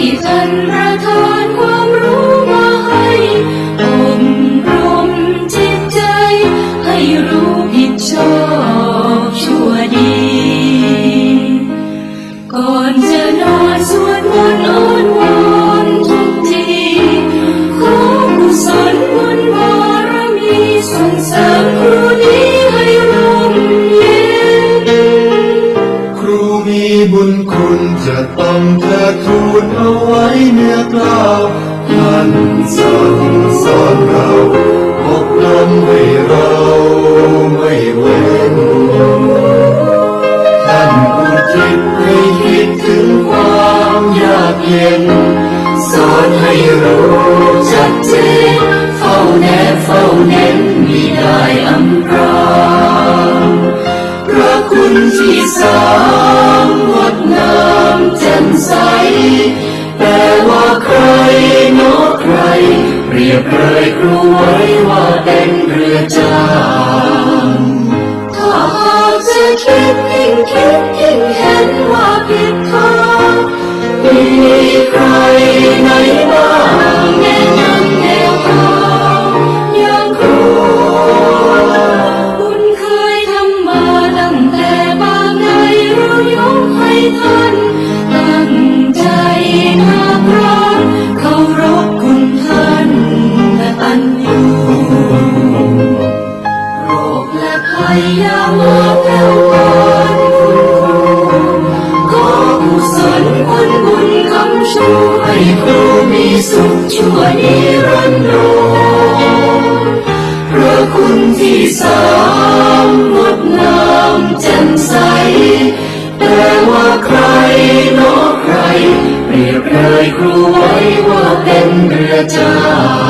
ที่จันประทานความ บุญคุณจะต้องเทิดทูนเอาไว้เนื้อกล้าวท่านสั่งสอนเราอบรมให้เราไม่เว้นท่านอุทิศให้คิดถึงความยากเย็น สอนให้รู้ชัดเจนเฝ้าแนบเฝ้าเน้นมิได้อำพรางพระคุณที่สา รู้ไว้ว่าเป็นเรือจางถ้าหากจะคิดยิ่งคิดยิ่งเห็นว่า สุขชั่วนิรันดรพระคุณที่สามงดงามแจ่มใส แต่ว่าใครนอะใคร เปรียบเลยครูไว้ว่าเป็นเรือจ้า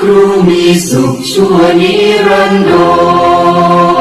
ครูมีสุขชั่วนิรันดร